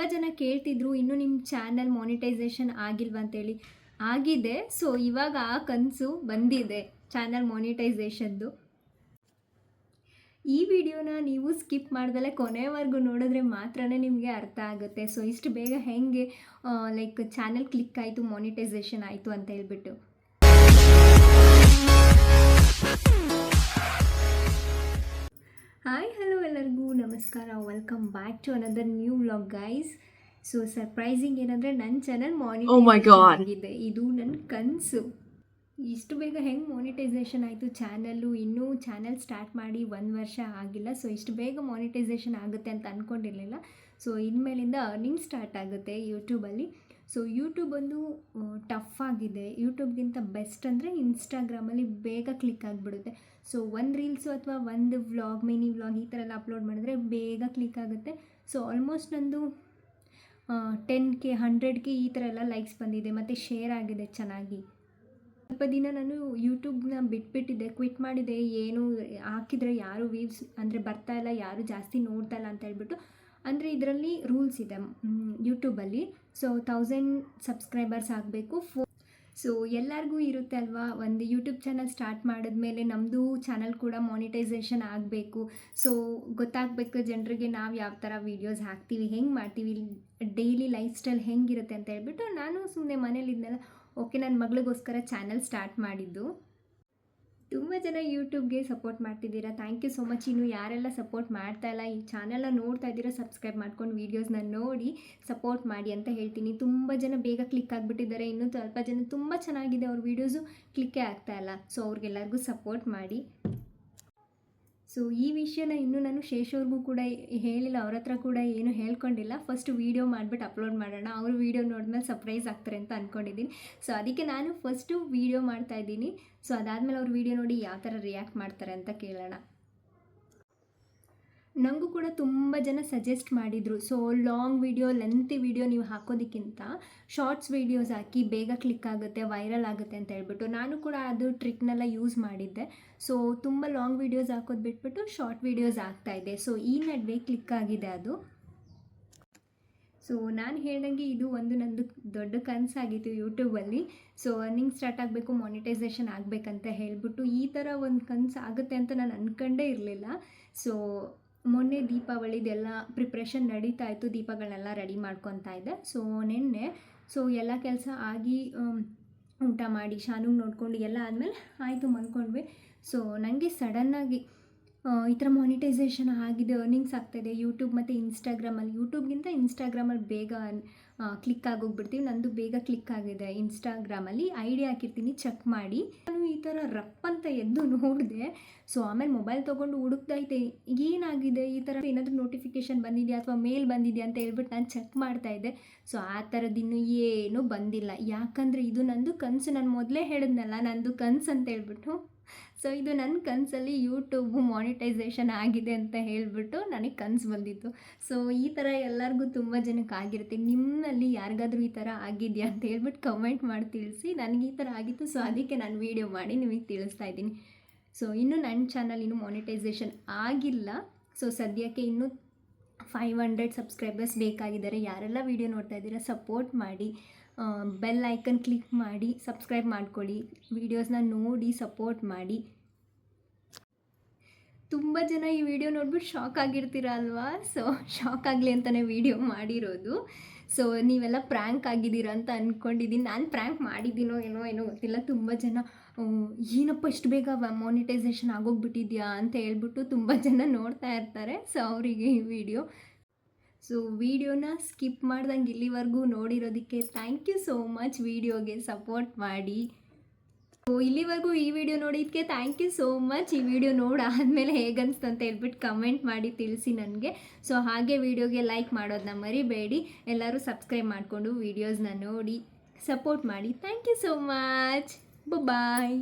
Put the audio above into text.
ತುಂಬ ಜನ ಕೇಳ್ತಿದ್ರು, ಇನ್ನೂ ನಿಮ್ಮ ಚಾನಲ್ ಮಾನಿಟೈಸೇಷನ್ ಆಗಿಲ್ವಾ? ಅಂತೇಳಿ. ಆಗಿದೆ. ಸೊ ಇವಾಗ ಆ ಕನಸು ಬಂದಿದೆ ಚಾನಲ್ ಮಾನಿಟೈಸೇಷನ್ದು ಈ ವಿಡಿಯೋನ ನೀವು ಸ್ಕಿಪ್ ಮಾಡ್ದಲೆ ಕೊನೆವರೆಗೂ ನೋಡಿದ್ರೆ ಮಾತ್ರನೇ ನಿಮಗೆ ಅರ್ಥ ಆಗುತ್ತೆ. ಸೊ ಇಷ್ಟು ಬೇಗ ಹೆಂಗೆ ಲೈಕ್ ಚಾನಲ್ ಕ್ಲಿಕ್ ಆಯಿತು ಮಾನಿಟೈಸೇಷನ್ ಆಯಿತು ಅಂತ ಹೇಳ್ಬಿಟ್ಟು. ಹಾಯ್ ಹಲೋ ಎಲ್ಲರಿಗೂ. ನಮಸ್ಕಾರ. Welcome back to another new vlog guys so surprising ಏನಂದರೆ ನನ್ನ ಚಾನಲ್ ಮಾನಿಟೈಸ್. ಆಗಿದೆ. ಇದು ನನ್ನ ಕನಸು. ಇಷ್ಟು ಬೇಗ ಹೆಂಗೆ ಮಾನಿಟೈಸೇಷನ್ ಆಯಿತು? ಚಾನಲ್ಲು ಇನ್ನೂ ಚಾನಲ್ ಸ್ಟಾರ್ಟ್ ಮಾಡಿ ಒಂದು ವರ್ಷ ಆಗಿಲ್ಲ. ಸೊ ಇಷ್ಟು ಬೇಗ ಮಾನಿಟೈಸೇಷನ್ ಆಗುತ್ತೆ ಅಂತ ಅಂದ್ಕೊಂಡಿರಲಿಲ್ಲ ಸೊ ಇನ್ಮೇಲಿಂದ ಅರ್ನಿಂಗ್ ಸ್ಟಾರ್ಟ್ ಆಗುತ್ತೆ ಯೂಟ್ಯೂಬಲ್ಲಿ ಸೊ ಯೂಟ್ಯೂಬ್ ಒಂದು ಟಫ್ ಆಗಿದೆ. ಯೂಟ್ಯೂಬ್ಗಿಂತ ಬೆಸ್ಟ್ ಅಂದರೆ ಇನ್ಸ್ಟಾಗ್ರಾಮಲ್ಲಿ ಬೇಗ ಕ್ಲಿಕ್ ಆಗಿಬಿಡುತ್ತೆ. ಸೊ ಒಂದು ರೀಲ್ಸು ಅಥವಾ ಒಂದು ವ್ಲಾಗ್ ಮಿನಿ ವ್ಲಾಗ್ ಈ ಥರ ಎಲ್ಲ ಅಪ್ಲೋಡ್ ಮಾಡಿದ್ರೆ ಬೇಗ ಕ್ಲಿಕ್ ಆಗುತ್ತೆ. ಸೊ ಆಲ್ಮೋಸ್ಟ್ ನಂದು ಟೆನ್ ಕೆ ಹಂಡ್ರೆಡ್ ಕೆ ಈ ಥರ ಎಲ್ಲ ಲೈಕ್ಸ್ ಬಂದಿದೆ. ಮತ್ತು ಶೇರ್ ಆಗಿದೆ ಚೆನ್ನಾಗಿ. ಸ್ವಲ್ಪ ದಿನ ನಾನು ಯೂಟ್ಯೂಬ್ನ ಬಿಟ್ಬಿಟ್ಟಿದ್ದೆ. ಕ್ವಿಟ್ ಮಾಡಿದೆ. ಏನು ಹಾಕಿದರೆ ಯಾರು ವೀವ್ಸ್ ಅಂದರೆ ಬರ್ತಾ ಇಲ್ಲ. ಯಾರು ಜಾಸ್ತಿ ನೋಡ್ತಾ ಇಲ್ಲ ಅಂತ ಹೇಳ್ಬಿಟ್ಟು ಅಂದರೆ ಇದರಲ್ಲಿ ರೂಲ್ಸ್ ಇದೆ ಯೂಟ್ಯೂಬಲ್ಲಿ ಸೊ ತೌಸಂಡ್ ಸಬ್ಸ್ಕ್ರೈಬರ್ಸ್ ಆಗಬೇಕು ಫೋ ಸೊ ಎಲ್ಲರಿಗೂ ಇರುತ್ತೆ ಅಲ್ವಾ? ಒಂದು ಯೂಟ್ಯೂಬ್ ಚಾನಲ್ ಸ್ಟಾರ್ಟ್ ಮಾಡಿದ್ಮೇಲೆ ನಮ್ಮದು ಚಾನಲ್ ಕೂಡ ಮಾನಿಟೈಸೇಷನ್ ಆಗಬೇಕು. ಸೊ ಗೊತ್ತಾಗಬೇಕು ಜನರಿಗೆ ನಾವು ಯಾವ ಥರ ವೀಡಿಯೋಸ್ ಹಾಕ್ತೀವಿ, ಹೆಂಗೆ ಮಾಡ್ತೀವಿ ಡೈಲಿ ಲೈಫ್ ಸ್ಟೈಲ್ ಹೆಂಗಿರುತ್ತೆ ಅಂತ ಹೇಳ್ಬಿಟ್ಟು ನಾನು ಸುಮ್ಮನೆ ಮನೇಲಿದ್ದೆಲ್ಲ ಓಕೆ ನನ್ನ ಮಗಳಿಗೋಸ್ಕರ ಚಾನಲ್ ಸ್ಟಾರ್ಟ್ ಮಾಡಿದ್ದು. ತುಂಬ ಜನ ಯೂಟ್ಯೂಬ್ಗೆ ಸಪೋರ್ಟ್ ಮಾಡ್ತಿದ್ದೀರಾ? ಥ್ಯಾಂಕ್ ಯು ಸೊ ಮಚ್ ಇನ್ನು ಯಾರೆಲ್ಲ ಸಪೋರ್ಟ್ ಮಾಡ್ತಾ ಇಲ್ಲ, ಈ ಚಾನೆಲ್ನ ನೋಡ್ತಾ ಇದ್ದೀರಾ ಸಬ್ಸ್ಕ್ರೈಬ್ ಮಾಡ್ಕೊಂಡು ವೀಡಿಯೋಸ್ನ ನೋಡಿ ಸಪೋರ್ಟ್ ಮಾಡಿ ಅಂತ ಹೇಳ್ತೀನಿ. ತುಂಬ ಜನ ಬೇಗ ಕ್ಲಿಕ್ ಆಗಿಬಿಟ್ಟಿದ್ದಾರೆ. ಇನ್ನೂ ಸ್ವಲ್ಪ ಜನ ತುಂಬ ಚೆನ್ನಾಗಿದೆ. ಅವ್ರ ವೀಡಿಯೋಸು ಕ್ಲಿಕ್ಕೇ ಆಗ್ತಾ ಇಲ್ಲ. ಸೊ ಅವ್ರಿಗೆಲ್ಲರಿಗೂ ಸಪೋರ್ಟ್ ಮಾಡಿ. ಸೊ ಈ ವಿಷಯನ ಇನ್ನೂ ನಾನು ಶೇಷವ್ರಿಗೂ ಕೂಡ ಹೇಳಿಲ್ಲ, ಅವ್ರ ಹತ್ರ ಕೂಡ ಏನು ಹೇಳ್ಕೊಂಡಿಲ್ಲ. ಫಸ್ಟ್ ವೀಡಿಯೋ ಮಾಡಿಬಿಟ್ಟು ಅಪ್ಲೋಡ್ ಮಾಡೋಣ. ಅವರು ವೀಡಿಯೋ ನೋಡಿದ್ಮೇಲೆ ಸರ್ಪ್ರೈಸ್ ಆಗ್ತಾರೆ ಅಂತ ಅಂದ್ಕೊಂಡಿದ್ದೀನಿ ಸೊ ಅದಕ್ಕೆ ನಾನು ಫಸ್ಟು ವೀಡಿಯೋ ಮಾಡ್ತಾ ಇದ್ದೀನಿ. ಸೊ ಅದಾದಮೇಲೆ ಅವ್ರ ವೀಡಿಯೋ ನೋಡಿ ಯಾವ ಥರ ರಿಯಾಕ್ಟ್ ಮಾಡ್ತಾರೆ ಅಂತ ಕೇಳೋಣ. ನನಗೂ ಕೂಡ ತುಂಬ ಜನ ಸಜೆಸ್ಟ್ ಮಾಡಿದರು. So long video lengthy video ನೀವು ಹಾಕೋದಕ್ಕಿಂತ ಶಾರ್ಟ್ಸ್ ವೀಡಿಯೋಸ್ ಹಾಕಿ ಬೇಗ ಕ್ಲಿಕ್ ಆಗುತ್ತೆ ವೈರಲ್ ಆಗುತ್ತೆ ಅಂತ ಹೇಳ್ಬಿಟ್ಟು ನಾನು ಕೂಡ ಅದು ಟ್ರಿಕ್ನೆಲ್ಲ ಯೂಸ್ ಮಾಡಿದ್ದೆ. ಸೊ ತುಂಬ ಲಾಂಗ್ ವೀಡಿಯೋಸ್ ಹಾಕೋದು ಬಿಟ್ಬಿಟ್ಟು ಶಾರ್ಟ್ ವೀಡಿಯೋಸ್ ಆಗ್ತಾಯಿದೆ ಸೊ ಈ ನಡುವೆ ಕ್ಲಿಕ್ ಆಗಿದೆ ಅದು. ಸೊ ನಾನು ಹೇಳ್ದಂಗೆ ಇದು ಒಂದು ನಂದು ದೊಡ್ಡ ಕನಸಾಗಿತ್ತು ಯೂಟ್ಯೂಬಲ್ಲಿ ಸೊ ಅರ್ನಿಂಗ್ ಸ್ಟಾರ್ಟ್ ಆಗಬೇಕು ಮಾನಿಟೈಸೇಷನ್ ಆಗಬೇಕಂತ ಹೇಳ್ಬಿಟ್ಟು ಈ ಥರ ಒಂದು ಕನಸು ಆಗುತ್ತೆ ಅಂತ ನಾನು ಅಂದ್ಕೊಂಡೇ ಇರಲಿಲ್ಲ. ಸೊ ಮೊನ್ನೆ ದೀಪಾವಳಿದೆಲ್ಲ ಪ್ರಿಪ್ರೇಷನ್ ನಡೀತಾ ಇತ್ತು, ದೀಪಗಳನ್ನೆಲ್ಲ ರೆಡಿ ಮಾಡ್ಕೊತಾ ಇದ್ದೆ. ಸೊ ನಿನ್ನೆ ಸೊ ಎಲ್ಲ ಕೆಲಸ ಆಗಿ ಊಟ ಮಾಡಿ, ಶಾನುಗೆ ನೋಡ್ಕೊಂಡು ಎಲ್ಲ ಆದಮೇಲೆ ಆಯಿತು ಮಲ್ಕೊಂಡ್ವಿ. ಸೊ ನನಗೆ ಸಡನ್ನಾಗಿ ಈ ಥರ ಮಾನಿಟೈಸೇಷನ್ ಆಗಿದೆ ಅರ್ನಿಂಗ್ಸ್ ಆಗ್ತಾಯಿದೆ ಯೂಟ್ಯೂಬ್ ಮತ್ತು ಇನ್ಸ್ಟಾಗ್ರಾಮಲ್ಲಿ ಯೂಟ್ಯೂಬ್ಗಿಂತ ಇನ್ಸ್ಟಾಗ್ರಾಮಲ್ಲಿ ಬೇಗ ಕ್ಲಿಕ್ ಆಗೋಗ್ಬಿಡ್ತೀವಿ. ನಂದು ಬೇಗ ಕ್ಲಿಕ್ ಆಗಿದೆ ಇನ್ಸ್ಟಾಗ್ರಾಮಲ್ಲಿ ಐ ಡಿ ಹಾಕಿರ್ತೀನಿ ಚೆಕ್ ಮಾಡಿ. ನಾನು ಈ ಥರ ರಪ್ ಅಂತ ಎದ್ದು ನೋಡಿದೆ. ಸೊ ಆಮೇಲೆ ಮೊಬೈಲ್ ತೊಗೊಂಡು ಹುಡುಕ್ತೈತೆ ಏನಾಗಿದೆ? ಈ ಥರ ಏನಾದರೂ ನೋಟಿಫಿಕೇಷನ್ ಬಂದಿದೆಯಾ ಅಥವಾ ಮೇಲ್ ಬಂದಿದೆಯಾ ಅಂತ ಹೇಳ್ಬಿಟ್ಟು ನಾನು ಚೆಕ್ ಮಾಡ್ತಾ ಇದ್ದೆ. ಸೊ ಆ ಥರದ್ದು ಇನ್ನೂ ಏನೂ ಬಂದಿಲ್ಲ. ಯಾಕಂದರೆ ಇದು ನಂದು ಕನಸು. ನಾನು ಮೊದಲೇ ಹೇಳಿದ್ನಲ್ಲ, ನಂದು ಕನಸು ಅಂತ ಹೇಳ್ಬಿಟ್ಟು. ಸೊ ಇದು ನನ್ನ ಕನಸಲ್ಲಿ ಯೂಟ್ಯೂಬು ಮಾನಿಟೈಸೇಷನ್ ಆಗಿದೆ ಅಂತ ಹೇಳಿಬಿಟ್ಟು ನನಗೆ ಕನಸು ಬಂದಿತ್ತು. ಸೊ ಈ ಥರ ಎಲ್ಲರಿಗೂ ತುಂಬ ಜನಕ್ಕೆ ಆಗಿರುತ್ತೆ ನಿಮ್ಮಲ್ಲಿ ಯಾರಿಗಾದ್ರೂ ಈ ಥರ ಆಗಿದೆಯಾ ಅಂತ ಹೇಳ್ಬಿಟ್ಟು ಕಮೆಂಟ್ ಮಾಡಿ ತಿಳಿಸಿ. ನನಗೆ ಈ ಥರ ಆಗಿತ್ತು. ಸೊ ಅದಕ್ಕೆ ನಾನು ವೀಡಿಯೋ ಮಾಡಿ ನಿಮಗೆ ತಿಳಿಸ್ತಾ ಇದ್ದೀನಿ. ಸೊ ಇನ್ನೂ ನನ್ನ ಚಾನಲ್ ಇನ್ನೂ ಮಾನಿಟೈಸೇಷನ್ ಆಗಿಲ್ಲ. ಸೊ ಸದ್ಯಕ್ಕೆ ಇನ್ನೂ ಫೈವ್ ಹಂಡ್ರೆಡ್ ಸಬ್ಸ್ಕ್ರೈಬರ್ಸ್ ಬೇಕಾಗಿದ್ದಾರೆ ಯಾರೆಲ್ಲ ವೀಡಿಯೋ ನೋಡ್ತಾ ಇದ್ದೀರಾ ಸಪೋರ್ಟ್ ಮಾಡಿ ಬೆಲ್ ಐಕನ್ ಕ್ಲಿಕ್ ಮಾಡಿ ಸಬ್ಸ್ಕ್ರೈಬ್ ಮಾಡ್ಕೊಳ್ಳಿ ವೀಡಿಯೋಸ್ನ ನೋಡಿ ಸಪೋರ್ಟ್ ಮಾಡಿ. ತುಂಬ ಜನ ಈ ವಿಡಿಯೋ ನೋಡ್ಬಿಟ್ಟು ಶಾಕ್ ಆಗಿರ್ತೀರ ಅಲ್ವಾ? ಸೊ ಶಾಕ್ ಆಗಲಿ ಅಂತಲೇ ವಿಡಿಯೋ ಮಾಡಿರೋದು. ಸೊ ನೀವೆಲ್ಲ ಪ್ರ್ಯಾಂಕ್ ಆಗಿದ್ದೀರಾ ಅಂತ ಅಂದ್ಕೊಂಡಿದ್ದೀನಿ ನಾನು ಪ್ರ್ಯಾಂಕ್ ಮಾಡಿದ್ದೀನೋ ಏನೋ ಏನೋ ಗೊತ್ತಿಲ್ಲ. ತುಂಬ ಜನ ಏನಪ್ಪ ಇಷ್ಟು ಬೇಗ ಮಾನಿಟೈಸೇಷನ್ ಆಗೋಗ್ಬಿಟ್ಟಿದ್ಯಾ? ಅಂತ ಹೇಳ್ಬಿಟ್ಟು ತುಂಬ ಜನ ನೋಡ್ತಾ ಇರ್ತಾರೆ. ಸೊ ಅವರಿಗೆ ಈ ವಿಡಿಯೋ ಸೊ ವಿಡಿಯೋನ ಸ್ಕಿಪ್ ಮಾಡ್ದಂಗೆ ಇಲ್ಲಿವರೆಗೂ ನೋಡಿರೋದಕ್ಕೆ ಥ್ಯಾಂಕ್ ಯು ಸೋ ಮಚ್ ವಿಡಿಯೋಗೆ ಸಪೋರ್ಟ್ ಮಾಡಿ. ಇಲ್ಲಿವರೆಗೂ ಈ ವಿಡಿಯೋ ನೋಡಿದ್ದಕ್ಕೆ ಥ್ಯಾಂಕ್ ಯು ಸೋ ಮಚ್ ಈ ವಿಡಿಯೋ ನೋಡಾದ್ಮೇಲೆ ಹೇಗನ್ಸ್ತು ಅಂತ ಹೇಳ್ಬಿಟ್ಟು ಕಮೆಂಟ್ ಮಾಡಿ ತಿಳಿಸಿ ನನಗೆ. ಸೊ ಹಾಗೆ ವಿಡಿಯೋಗೆ ಲೈಕ್ ಮಾಡೋದನ್ನ ಮರಿಬೇಡಿ. ಎಲ್ಲರೂ ಸಬ್ಸ್ಕ್ರೈಬ್ ಮಾಡಿಕೊಂಡು ವೀಡಿಯೋಸ್ನ ನೋಡಿ ಸಪೋರ್ಟ್ ಮಾಡಿ. Thank you so much bye